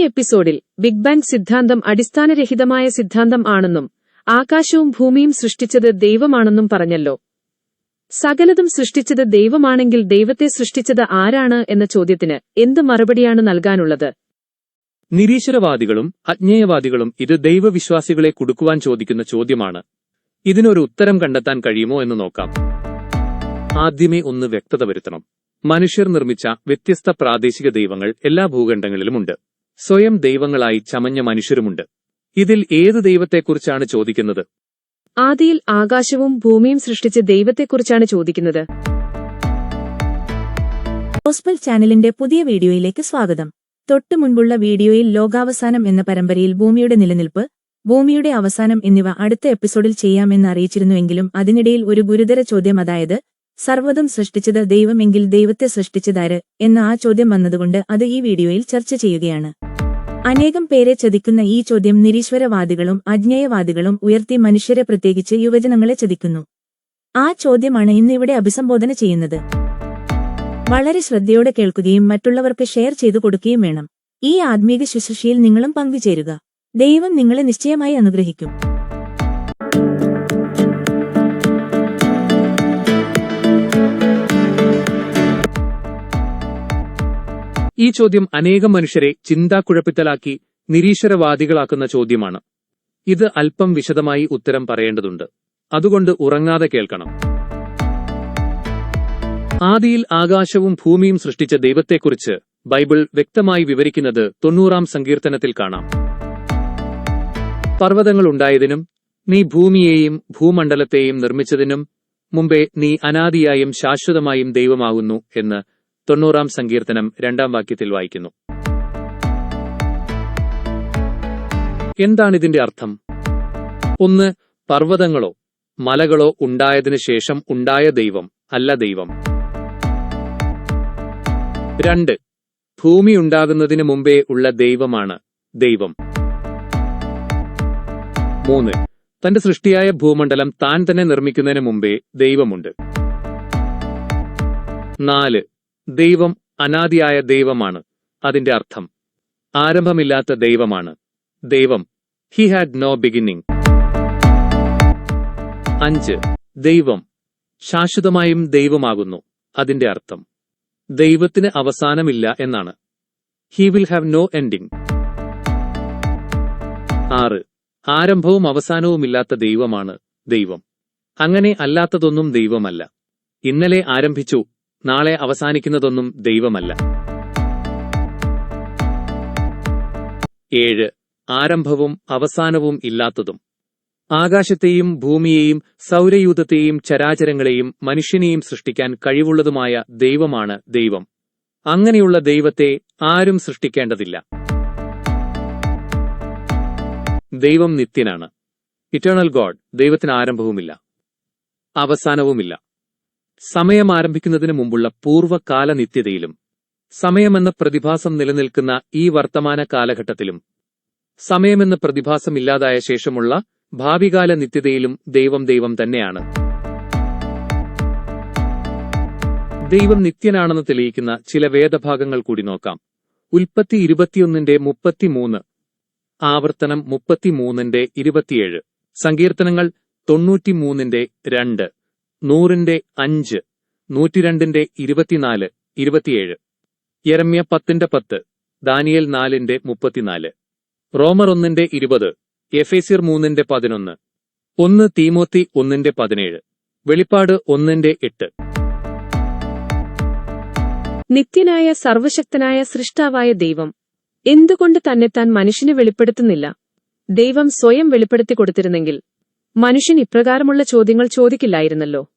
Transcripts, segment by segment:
കഴിഞ്ഞ എപ്പിസോഡിൽ big bang സിദ്ധാന്തം അടിസ്ഥാനരഹിതമായ സിദ്ധാന്തം ആണെന്നും ആകാശവും ഭൂമിയും സൃഷ്ടിച്ചത് ദൈവമാണെന്നും പറഞ്ഞല്ലോ. സകലതും സൃഷ്ടിച്ചത് ദൈവമാണെങ്കിൽ ദൈവത്തെ സൃഷ്ടിച്ചത് ആരാണ് എന്ന ചോദ്യത്തിന് എന്ത് മറുപടിയാണ് നൽകാനുള്ളത്? നിരീശ്വരവാദികളും അജ്ഞേയവാദികളും ഇത് ദൈവവിശ്വാസികളെ കുടുക്കുവാൻ ചോദിക്കുന്ന ചോദ്യമാണ്. ഇതിനൊരു ഉത്തരം കണ്ടെത്താൻ കഴിയുമോ എന്ന് നോക്കാം. ആദ്യമേ ഒന്ന് വ്യക്തത വരുത്തണം. മനുഷ്യർ നിർമ്മിച്ച വ്യത്യസ്ത പ്രാദേശിക ദൈവങ്ങൾ എല്ലാ ഭൂഖണ്ഡങ്ങളിലുമുണ്ട് സ്വയം ദൈവങ്ങളായി ചമഞ്ഞ മനുഷ്യരുമുണ്ട്. ഇതിൽ ഏത് ദൈവത്തെക്കുറിച്ചാണ് ചോദിക്കുന്നത്? ആദിയിൽ ആകാശവും ഭൂമിയും സൃഷ്ടിച്ച ദൈവത്തെക്കുറിച്ചാണ് ചോദിക്കുന്നത്. ഗോസ്ബൽ ചാനലിന്റെ പുതിയ വീഡിയോയിലേക്ക് സ്വാഗതം. തൊട്ടു മുൻപുള്ള വീഡിയോയിൽ ലോകാവസാനം എന്ന പരമ്പരയിൽ ഭൂമിയുടെ നിലനിൽപ്പ് ഭൂമിയുടെ അവസാനം എന്നിവ അടുത്ത എപ്പിസോഡിൽ ചെയ്യാമെന്ന് അറിയിച്ചിരുന്നുവെങ്കിലും അതിനിടയിൽ ഒരു ഗുരുതര ചോദ്യം അതായത് സർവതും സൃഷ്ടിച്ചത് ദൈവമെങ്കിൽ ദൈവത്തെ സൃഷ്ടിച്ചതാര്? എന്ന ആ ചോദ്യം വന്നതുകൊണ്ട് അത് ഈ വീഡിയോയിൽ ചർച്ച ചെയ്യുകയാണ്. അനേകം പേരെ ചതിക്കുന്ന ഈ ചോദ്യം നിരീശ്വരവാദികളും അജ്ഞേയവാദികളും ഉയർത്തി മനുഷ്യരെ പ്രത്യേകിച്ച് യുവജനങ്ങളെ ചതിക്കുന്നു. ആ ചോദ്യമാണ് ഇന്നിവിടെ അഭിസംബോധന ചെയ്യുന്നത്. വളരെ ശ്രദ്ധയോടെ കേൾക്കുകയും മറ്റുള്ളവർക്ക് ഷെയർ ചെയ്തു കൊടുക്കുകയും വേണം. ഈ ആത്മീക ശുശ്രൂഷയിൽ നിങ്ങളും പങ്കുചേരുക. ദൈവം നിങ്ങളെ നിശ്ചയമായി അനുഗ്രഹിക്കും. ഈ ചോദ്യം അനേകം മനുഷ്യരെ ചിന്താക്കുഴപ്പിത്തലാക്കി നിരീശ്വരവാദികളാക്കുന്ന ചോദ്യമാണ്. ഇത് അല്പം വിശദമായി ഉത്തരം പറയേണ്ടതുണ്ട്. അതുകൊണ്ട് ഉറങ്ങാതെ കേൾക്കണം. ആദിയിൽ ആകാശവും ഭൂമിയും സൃഷ്ടിച്ച ദൈവത്തെക്കുറിച്ച് ബൈബിൾ വ്യക്തമായി വിവരിക്കുന്നത് തൊണ്ണൂറാം സങ്കീർത്തനത്തിൽ കാണാം. പർവതങ്ങൾ ഉണ്ടായതിനും നീ ഭൂമിയെയും ഭൂമണ്ഡലത്തെയും നിർമ്മിച്ചതിനും മുമ്പേ നീ അനാദിയായും ശാശ്വതമായും ദൈവമാകുന്നു എന്ന് തൊണ്ണൂറാം സങ്കീർത്തനം രണ്ടാം വാക്യത്തിൽ വായിക്കുന്നു. എന്താണിതിന്റെ അർത്ഥം? ഒന്ന് പർവതങ്ങളോ മലകളോ ഉണ്ടായതിനു ശേഷം ഉണ്ടായ ദൈവം അല്ല ദൈവം. രണ്ട് ഭൂമി ഉണ്ടാകുന്നതിന് മുമ്പേ ഉള്ള ദൈവമാണ് ദൈവം. മൂന്ന് തന്റെ സൃഷ്ടിയായ ഭൂമണ്ഡലം താൻ തന്നെ നിർമ്മിക്കുന്നതിന് മുമ്പേ ദൈവമുണ്ട്. നാല് ദൈവം അനാദിയായ ദൈവമാണ്. അതിന്റെ അർത്ഥം ആരംഭമില്ലാത്ത ദൈവമാണ്. ദൈവം ഹി ഹാഡ് നോ ബിഗിനിങ് അഞ്ച് ദൈവം ശാശ്വതമായും ദൈവമാകുന്നു. അതിന്റെ അർത്ഥം ദൈവത്തിന് അവസാനമില്ല എന്നാണ്. He will have no ending ആറ് ആരംഭവും അവസാനവുമില്ലാത്ത ദൈവമാണ് ദൈവം. അങ്ങനെ അല്ലാത്തതൊന്നും ദൈവമല്ല. ഇന്നലെ ആരംഭിച്ചു നാളെ അവസാനിക്കുന്നതൊന്നും ദൈവമല്ല. ഏഴ് ആരംഭവും അവസാനവും ഇല്ലാത്തതും. ആകാശത്തെയും ഭൂമിയെയും സൗരയൂഥത്തെയും ചരാചരങ്ങളെയും മനുഷ്യനെയും സൃഷ്ടിക്കാൻ കഴിവുള്ളതുമായ ദൈവമാണ് ദൈവം. അങ്ങനെയുള്ള ദൈവത്തെ ആരും സൃഷ്ടിക്കേണ്ടതില്ല. ദൈവം നിത്യനാണ്. ഇറ്റേണൽ ഗോഡ് ദൈവത്തിന് ആരംഭവുമില്ല. അവസാനവുമില്ല. സമയം ആരംഭിക്കുന്നതിന് മുമ്പുള്ള പൂർവകാല നിത്യതയിലും സമയമെന്ന പ്രതിഭാസം നിലനിൽക്കുന്ന ഈ വർത്തമാന കാലഘട്ടത്തിലും സമയമെന്ന പ്രതിഭാസം ഇല്ലാതായ ശേഷമുള്ള ഭാവികാല നിത്യതയിലും ദൈവം ദൈവം തന്നെയാണ്. ദൈവം നിത്യനാണെന്ന് തെളിയിക്കുന്ന ചില വേദഭാഗങ്ങൾ കൂടി നോക്കാം. ഉൽപ്പത്തി ഇരുപത്തിയൊന്നിന്റെ മുപ്പത്തിമൂന്ന് ആവർത്തനം മുപ്പത്തിമൂന്നിന്റെ ഇരുപത്തിയേഴ് സങ്കീർത്തനങ്ങൾ തൊണ്ണൂറ്റിമൂന്നിന്റെ രണ്ട്. നൂറിന്റെ അഞ്ച് നൂറ്റിരണ്ടിന്റെ ഇരുപത്തിനാല് ഇരുപത്തിയേഴ്. യരമ്യ പത്തിന്റെ പത്ത് ദാനിയൽ നാലിന്റെ മുപ്പത്തിനാല്. റോമർ ഒന്നിന്റെ ഇരുപത് എഫേസിർ മൂന്നിന്റെ പതിനൊന്ന്. ഒന്ന് തീമോത്തി ഒന്നിന്റെ പതിനേഴ്. വെളിപ്പാട് ഒന്നിന്റെ എട്ട്. നിത്യനായ സർവശക്തനായ സൃഷ്ടാവായ ദൈവം എന്തുകൊണ്ട് തന്നെത്താൻ മനുഷ്യനെ വെളിപ്പെടുത്തുന്നില്ല? ദൈവം സ്വയം വെളിപ്പെടുത്തി കൊടുത്തിരുന്നെങ്കിൽ മനുഷ്യൻ ഇപ്രകാരമുള്ള ചോദ്യങ്ങൾ ചോദിക്കില്ലായിരുന്നല്ലോ.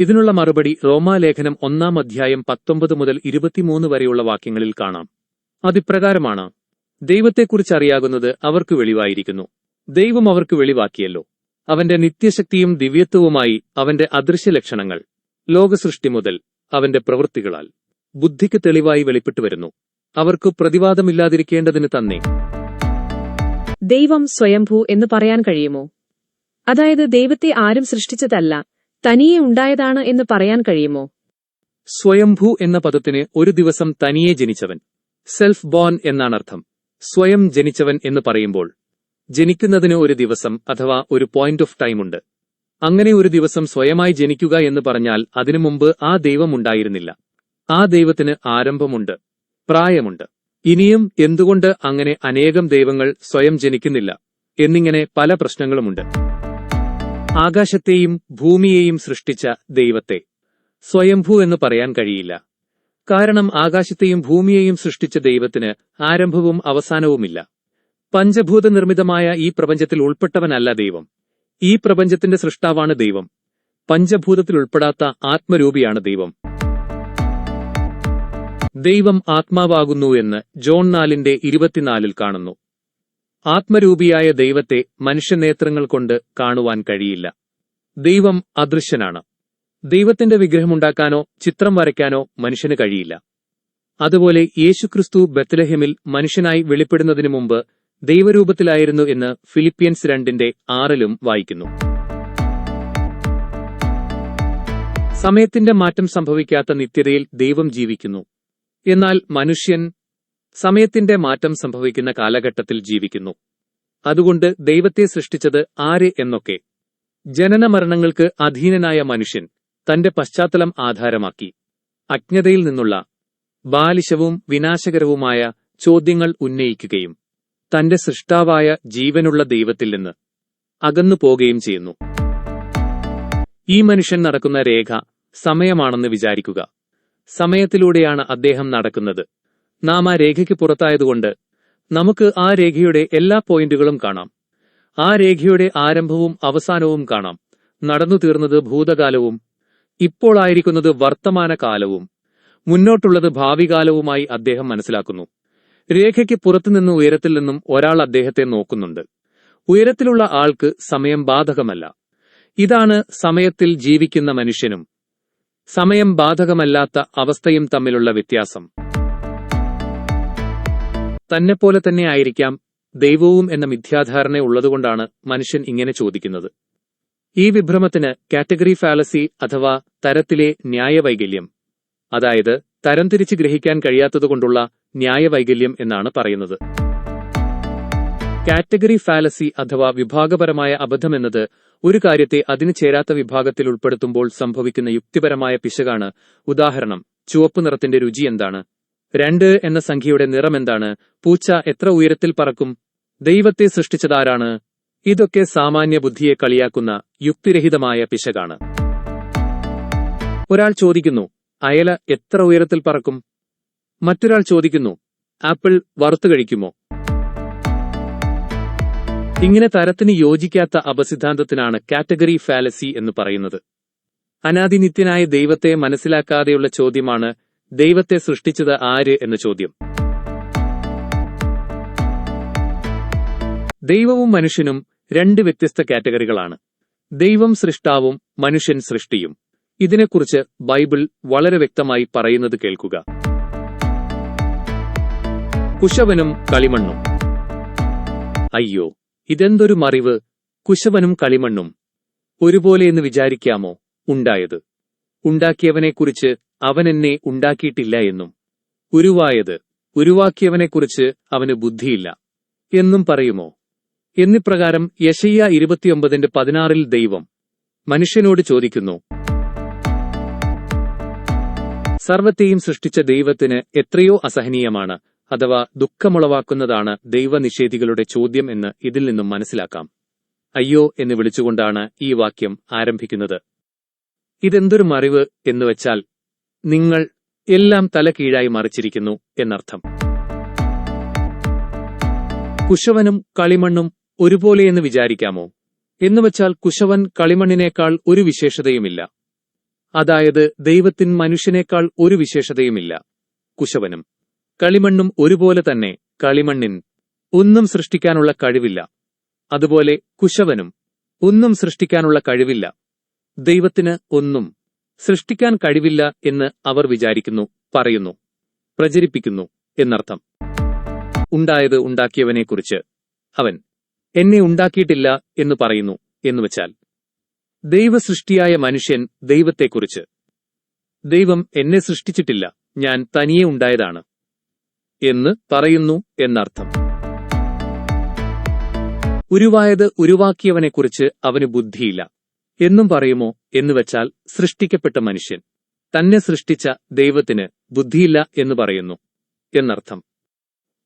ഇതിനുള്ള മറുപടി റോമാലേഖനം ഒന്നാം അധ്യായം പത്തൊമ്പത് മുതൽ ഇരുപത്തിമൂന്ന് വരെയുള്ള വാക്യങ്ങളിൽ കാണാം. അതിപ്രകാരമാണ്. ദൈവത്തെക്കുറിച്ച് അറിയാകുന്നത് അവർക്ക് വെളിവായിരിക്കുന്നു. ദൈവം അവർക്ക് വെളിവാക്കിയല്ലോ. അവന്റെ നിത്യശക്തിയും ദിവ്യത്വവുമായി അവന്റെ അദൃശ്യ ലക്ഷണങ്ങൾ ലോകസൃഷ്ടി മുതൽ അവന്റെ പ്രവൃത്തികളാൽ. ബുദ്ധിക്ക് തെളിവായി വെളിപ്പെട്ടു വരുന്നു. അവർക്ക് പ്രതിവാദമില്ലാതിരിക്കേണ്ടതിന് തന്നെ. ദൈവം സ്വയംഭൂ എന്ന് പറയാൻ കഴിയുമോ? അതായത് ദൈവത്തെ ആരും സൃഷ്ടിച്ചതല്ല തനിയെ ഉണ്ടായതാണ് എന്ന് പറയാൻ കഴിയുമോ? സ്വയംഭൂ എന്ന പദത്തിന് ഒരു ദിവസം തനിയെ ജനിച്ചവൻ സെൽഫ് ബോൺ എന്നാണ് അർത്ഥം സ്വയം ജനിച്ചവൻ എന്ന് പറയുമ്പോൾ ജനിക്കുന്നതിന് ഒരു ദിവസം അഥവാ ഒരു പോയിന്റ് ഓഫ് ടൈം ഉണ്ട്. അങ്ങനെ ഒരു ദിവസം സ്വയമായി ജനിക്കുക എന്ന് പറഞ്ഞാൽ അതിനു മുമ്പ് ആ ദൈവം ഉണ്ടായിരുന്നില്ല. ആ ദൈവത്തിന് ആരംഭമുണ്ട് പ്രായമുണ്ട്. ഇനിയും എന്തുകൊണ്ട് അങ്ങനെ അനേകം ദൈവങ്ങൾ സ്വയം ജനിക്കുന്നില്ല എന്നിങ്ങനെ പല പ്രശ്നങ്ങളുമുണ്ട്. ആകാശത്തെയും ഭൂമിയെയും സൃഷ്ടിച്ച ദൈവത്തെ. സ്വയംഭൂ എന്ന് പറയാൻ കഴിയില്ല. കാരണം ആകാശത്തെയും ഭൂമിയെയും സൃഷ്ടിച്ച ദൈവത്തിന് ആരംഭവും അവസാനവുമില്ല. പഞ്ചഭൂത നിർമ്മിതമായ ഈ പ്രപഞ്ചത്തിൽ ഉൾപ്പെട്ടവനല്ല ദൈവം. ഈ പ്രപഞ്ചത്തിന്റെ സൃഷ്ടാവാണ് ദൈവം. പഞ്ചഭൂതത്തിൽ ഉൾപ്പെടാത്ത ആത്മരൂപിയാണ് ദൈവം. ദൈവം ആത്മാവാകുന്നു എന്ന് ജോൺ നാലിന്റെ ഇരുപത്തിനാലിൽ കാണുന്നു. ആത്മരൂപിയായ ദൈവത്തെ മനുഷ്യനേത്രങ്ങൾ കൊണ്ട് കാണുവാൻ കഴിയില്ല. ദൈവം അദൃശ്യനാണ്. ദൈവത്തിന്റെ വിഗ്രഹമുണ്ടാക്കാനോ ചിത്രം വരയ്ക്കാനോ മനുഷ്യന് കഴിയില്ല. അതുപോലെ യേശുക്രിസ്തു ബത്ലഹെമിൽ മനുഷ്യനായി വെളിപ്പെടുന്നതിനു മുമ്പ് ദൈവരൂപത്തിലായിരുന്നു എന്ന് ഫിലിപ്പിയൻസ് രണ്ടിന്റെ ആറിലും വായിക്കുന്നു. സമയത്തിന്റെ മാറ്റം സംഭവിക്കാത്ത നിത്യതയിൽ ദൈവം ജീവിക്കുന്നു. എന്നാൽ മനുഷ്യൻ സമയത്തിന്റെ മാറ്റം സംഭവിക്കുന്ന കാലഘട്ടത്തിൽ ജീവിക്കുന്നു. അതുകൊണ്ട് ദൈവത്തെ സൃഷ്ടിച്ചത് ആര് എന്നൊക്കെ. ജനനമരണങ്ങൾക്ക് അധീനനായ മനുഷ്യൻ തന്റെ പശ്ചാത്തലം ആധാരമാക്കി. അജ്ഞതയിൽ നിന്നുള്ള ബാലിശവും വിനാശകരവുമായ ചോദ്യങ്ങൾ ഉന്നയിക്കുകയും തന്റെ സൃഷ്ടാവായ ജീവനുള്ള ദൈവത്തിൽ നിന്ന് അകന്നു പോകുകയും ചെയ്യുന്നു. ഈ മനുഷ്യൻ നടക്കുന്ന രേഖ സമയമാണെന്ന് വിചാരിക്കുക. സമയത്തിലൂടെയാണ് അദ്ദേഹം നടക്കുന്നത്. നാം ആ രേഖയ്ക്ക് പുറത്തായതുകൊണ്ട് നമുക്ക് ആ രേഖയുടെ എല്ലാ പോയിന്റുകളും കാണാം. ആ രേഖയുടെ ആരംഭവും അവസാനവും കാണാം. നടന്നു തീർന്നത് ഭൂതകാലവും ഇപ്പോൾ ആയിരിക്കുന്നത് വർത്തമാനകാലവും. മുന്നോട്ടുള്ളത് ഭാവികാലവുമായി അദ്ദേഹം മനസ്സിലാക്കുന്നു. രേഖയ്ക്ക് പുറത്തുനിന്ന് ഉയരത്തിൽ നിന്നും ഒരാൾ അദ്ദേഹത്തെ നോക്കുന്നുണ്ട്. ഉയരത്തിലുള്ള ആൾക്ക് സമയം ബാധകമല്ല. ഇതാണ് സമയത്തിൽ ജീവിക്കുന്ന മനുഷ്യനും. സമയം ബാധകമല്ലാത്ത അവസ്ഥയും തമ്മിലുള്ള വ്യത്യാസം. തന്നെപ്പോലെ തന്നെ ആയിരിക്കാം ദൈവവും എന്ന മിഥ്യാധാരണ ഉള്ളതുകൊണ്ടാണ് മനുഷ്യൻ ഇങ്ങനെ ചോദിക്കുന്നത്. ഈ വിഭ്രമത്തിന് കാറ്റഗറി ഫാലസി അഥവാ തരത്തിലെ ന്യായവൈകല്യം അതായത് തരംതിരിച്ച് ഗ്രഹിക്കാൻ കഴിയാത്തതുകൊണ്ടുള്ള ന്യായവൈകല്യം എന്നാണ് പറയുന്നത്. കാറ്റഗറി ഫാലസി അഥവാ വിഭാഗപരമായ അബദ്ധമെന്നത് ഒരു കാര്യത്തെ അതിന് ചേരാത്ത വിഭാഗത്തിൽ ഉൾപ്പെടുത്തുമ്പോൾ സംഭവിക്കുന്ന യുക്തിപരമായ പിശകാണ്. ഉദാഹരണം ചുവപ്പ് നിറത്തിന്റെ രുചി എന്താണ്? രണ്ട് എന്ന സംഖ്യയുടെ നിറമെന്താണ് പൂച്ച എത്ര ഉയരത്തിൽ പറക്കും? ദൈവത്തെ സൃഷ്ടിച്ചതാരാണ്? ഇതൊക്കെ സാമാന്യ ബുദ്ധിയെ കളിയാക്കുന്ന യുക്തിരഹിതമായ പിശകാണ്. ഒരാൾ ചോദിക്കുന്നു അയല എത്ര ഉയരത്തിൽ പറക്കും? മറ്റൊരാൾ ചോദിക്കുന്നു ആപ്പിൾ വറുത്തു കഴിക്കുമോ? ഇങ്ങനെ തരത്തിന് യോജിക്കാത്ത അപസിദ്ധാന്തത്തിനാണ് കാറ്റഗറി ഫാലസി എന്ന് പറയുന്നത്. അനാദിനിത്യനായ ദൈവത്തെ മനസ്സിലാക്കാതെയുള്ള ചോദ്യമാണ് ദൈവത്തെ സൃഷ്ടിച്ചത് ആര് എന്ന ചോദ്യം. ദൈവവും മനുഷ്യനും രണ്ട് വ്യത്യസ്ത കാറ്റഗറികളാണ്. ദൈവം സൃഷ്ടാവും മനുഷ്യൻ സൃഷ്ടിയും. ഇതിനെക്കുറിച്ച് ബൈബിൾ വളരെ വ്യക്തമായി പറയുന്നത് കേൾക്കുക. കുശവനും കളിമണ്ണും. അയ്യോ ഇതെന്തൊരു മറിവ്. കുശവനും കളിമണ്ണും. ഒരുപോലെ എന്ന് വിചാരിക്കാമോ? ഉണ്ടായത്. ഉണ്ടാക്കിയവനെക്കുറിച്ച് അവൻ എന്നെ ഉണ്ടാക്കിയിട്ടില്ല എന്നും. ഉരുവായത് ഉരുവാക്കിയവനെക്കുറിച്ച് അവന് ബുദ്ധിയില്ല എന്നും പറയുമോ? എന്നിപ്രകാരം യശയ്യ ഇരുപത്തിയൊമ്പതിന്റെ പതിനാറിൽ ദൈവം മനുഷ്യനോട് ചോദിക്കുന്നു സർവത്തെയും സൃഷ്ടിച്ച ദൈവത്തിന് എത്രയോ അസഹനീയമാണ് അഥവാ ദുഃഖമുളവാക്കുന്നതാണ് ദൈവനിഷേധികളുടെ ചോദ്യം എന്ന് ഇതിൽ നിന്നും മനസ്സിലാക്കാം. അയ്യോ എന്ന് വിളിച്ചുകൊണ്ടാണ് ഈ വാക്യം ആരംഭിക്കുന്നത്. ഇതെന്തൊരു മറിവ് എന്നുവെച്ചാൽ നിങ്ങൾ എല്ലാം തല കീഴായി മറിച്ചിരിക്കുന്നു എന്നർത്ഥം. കുശവനും കളിമണ്ണും ഒരുപോലെയെന്ന് വിചാരിക്കാമോ? എന്നുവെച്ചാൽ കുശവൻ കളിമണ്ണിനേക്കാൾ ഒരു വിശേഷതയുമില്ല. അതായത് ദൈവത്തിൻ മനുഷ്യനേക്കാൾ ഒരു വിശേഷതയുമില്ല കുശവനും. കളിമണ്ണും ഒരുപോലെ തന്നെ കളിമണ്ണിൻ ഒന്നും സൃഷ്ടിക്കാനുള്ള കഴിവില്ല. അതുപോലെ കുശവനും ഒന്നും സൃഷ്ടിക്കാനുള്ള കഴിവില്ല ദൈവത്തിന് ഒന്നും സൃഷ്ടിക്കാൻ കഴിവില്ല എന്ന് അവർ വിചാരിക്കുന്നു പറയുന്നു പ്രചരിപ്പിക്കുന്നു എന്നർത്ഥം. ഉണ്ടായത് ഉണ്ടാക്കിയവനെക്കുറിച്ച് അവൻ എന്നെ ഉണ്ടാക്കിയിട്ടില്ല എന്ന് പറയുന്നു എന്നുവെച്ചാൽ ദൈവസൃഷ്ടിയായ മനുഷ്യൻ ദൈവത്തെക്കുറിച്ച് ദൈവം എന്നെ സൃഷ്ടിച്ചിട്ടില്ല ഞാൻ തനിയെ ഉണ്ടായതാണ് എന്ന് പറയുന്നു എന്നർത്ഥം. ഉരുവായത് ഉരുവാക്കിയവനെക്കുറിച്ച് അവന് ബുദ്ധിയില്ല. എന്നും പറയുമോ എന്നുവച്ചാൽ സൃഷ്ടിക്കപ്പെട്ട മനുഷ്യൻ. തന്നെ സൃഷ്ടിച്ച ദൈവത്തിന് ബുദ്ധിയില്ല എന്ന് പറയുന്നു. എന്നർത്ഥം.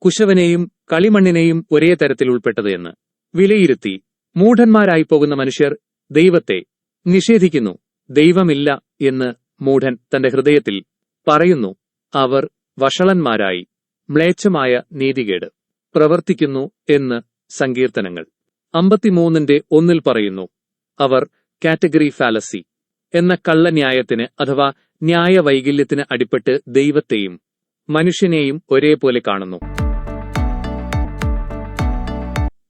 കുശവനെയും കളിമണ്ണിനെയും ഒരേ തരത്തിൽ ഉൾപ്പെട്ടത് എന്ന്. വിലയിരുത്തി. മൂഢന്മാരായി പോകുന്ന മനുഷ്യർ ദൈവത്തെ നിഷേധിക്കുന്നു. ദൈവമില്ല എന്ന് മൂഢൻ തന്റെ ഹൃദയത്തിൽ പറയുന്നു. അവർ വഷളന്മാരായി. മ്ലേച്ഛമായ നീതികേട്. പ്രവർത്തിക്കുന്നു എന്ന് സങ്കീർത്തനങ്ങൾ. അമ്പത്തിമൂന്നിന്റെ ഒന്നിൽ പറയുന്നു. അവർ കാറ്റഗറി ഫാലസി എന്ന കള്ളന്യായത്തിന് അഥവാ ന്യായ വൈകല്യത്തിന് അടിപ്പെട്ട് ദൈവത്തെയും മനുഷ്യനെയും ഒരേപോലെ കാണുന്നു.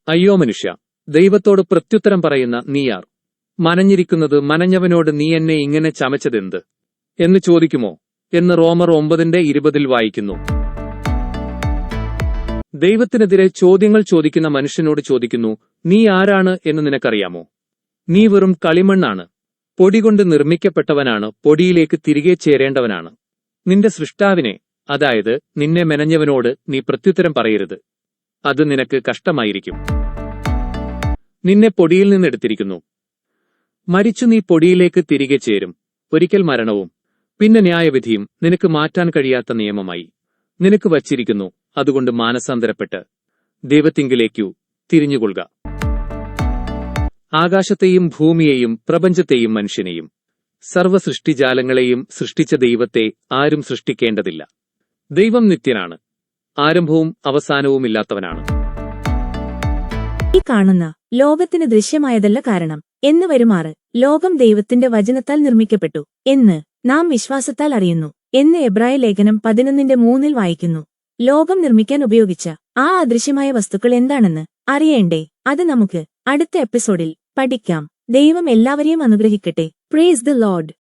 അയ്യോ മനുഷ്യ ദൈവത്തോട് പ്രത്യുത്തരം പറയുന്ന നീയാർ മനഞ്ഞിരിക്കുന്നത് മനഞ്ഞവനോട് നീ എന്നെ ഇങ്ങനെ ചമച്ചതെന്ത്? എന്ന് ചോദിക്കുമോ? എന്ന് റോമർ ഒമ്പതിന്റെ ഇരുപതിൽ വായിക്കുന്നു. ദൈവത്തിനെതിരെ ചോദ്യങ്ങൾ ചോദിക്കുന്ന മനുഷ്യനോട് ചോദിക്കുന്നു നീ ആരാണ് എന്ന് നിനക്കറിയാമോ? നീ വെറും കളിമണ്ണാണ്. പൊടി കൊണ്ട് നിർമ്മിക്കപ്പെട്ടവനാണ് പൊടിയിലേക്ക് തിരികെ ചേരേണ്ടവനാണ്. നിന്റെ സൃഷ്ടാവിനെ അതായത് നിന്നെ മെനഞ്ഞവനോട് നീ പ്രത്യുത്തരം പറയരുത്. അത് നിനക്ക് കഷ്ടമായിരിക്കും. നിന്നെ പൊടിയിൽ നിന്നെടുത്തിരിക്കുന്നു. മരിച്ചു നീ പൊടിയിലേക്ക് തിരികെ ചേരും. ഒരിക്കൽ മരണവും പിന്നെ ന്യായവിധിയും നിനക്ക് മാറ്റാൻ കഴിയാത്ത നിയമമായി. നിനക്ക് വച്ചിരിക്കുന്നു അതുകൊണ്ട് മാനസാന്തരപ്പെട്ട്. ദൈവത്തിങ്കിലേക്കു തിരിഞ്ഞുകൊള്ളുക. ആകാശത്തെയും ഭൂമിയെയും പ്രപഞ്ചത്തെയും മനുഷ്യനെയും. സർവസൃഷ്ടിജാലങ്ങളെയും സൃഷ്ടിച്ച ദൈവത്തെ ആരും സൃഷ്ടിക്കേണ്ടതില്ല. ദൈവം നിത്യനാണ്. ആരംഭവും അവസാനവുമില്ലാത്തവനാണ്. ഈ കാണുന്ന ലോകത്തിന് ദൃശ്യമായതല്ല കാരണം. എന്ന് വരുമാറ് ലോകം ദൈവത്തിന്റെ വചനത്താൽ നിർമ്മിക്കപ്പെട്ടു എന്ന് നാം വിശ്വാസത്താൽ അറിയുന്നു എന്ന് എബ്രായ ലേഖനം പതിനൊന്നിന്റെ മൂന്നിൽ വായിക്കുന്നു. ലോകം നിർമ്മിക്കാൻ ഉപയോഗിച്ച ആ അദൃശ്യമായ വസ്തുക്കൾ എന്താണെന്ന് അറിയേണ്ടേ? അത് നമുക്ക് അടുത്ത എപ്പിസോഡിൽ പഠിക്കാം. ദൈവം എല്ലാവരെയും അനുഗ്രഹിക്കട്ടെ. Praise the load